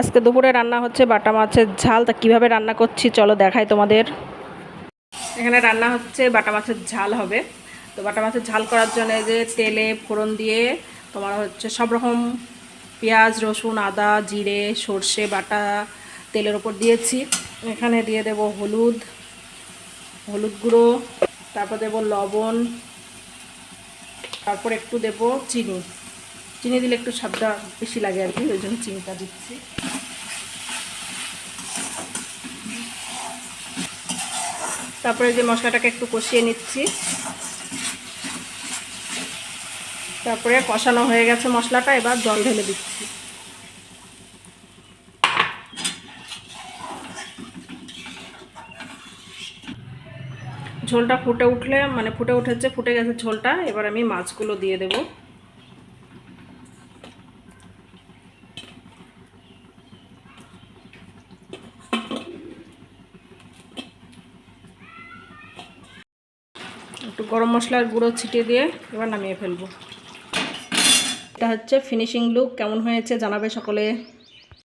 আজকে দুপুরে রান্না হচ্ছে বাটা মাছের ঝাল, তা কীভাবে রান্না করছি চলো দেখাই তোমাদের। এখানে রান্না হচ্ছে বাটা মাছের ঝাল হবে। তো বাটা মাছের ঝাল করার জন্য যে তেলে ফোড়ন দিয়ে তোমার হচ্ছে সব রকম পেঁয়াজ, রসুন, আদা, জিরে, সর্ষে, বাটা তেলের ওপর দিয়েছি। এখানে দিয়ে দেব হলুদ হলুদ গুঁড়ো, তারপর দেব লবণ, তারপর একটু দেব চিনি। চিনি দিলে একটু স্বাদটা বেশি লাগে আর কি, ওই জন্য চিনিটা দিচ্ছি। তারপরে যে মশলাটাকে একটু কষিয়ে নিচ্ছি। তারপরে কষানো হয়ে গেছে মশলাটা, এবার জল ঢেলে দিচ্ছি। ঝোলটা ফুটে উঠলে মানে ফুটে উঠেছে, ফুটে গেছে ঝোলটা, এবার আমি মাছগুলো দিয়ে দেবো। একটু গরম মশলার গুঁড়ো ছিটিয়ে দিয়ে এবার নামিয়ে ফেলব। এটা হচ্ছে ফিনিশিং লুক কেমন হয়েছে জানাবে সকলে।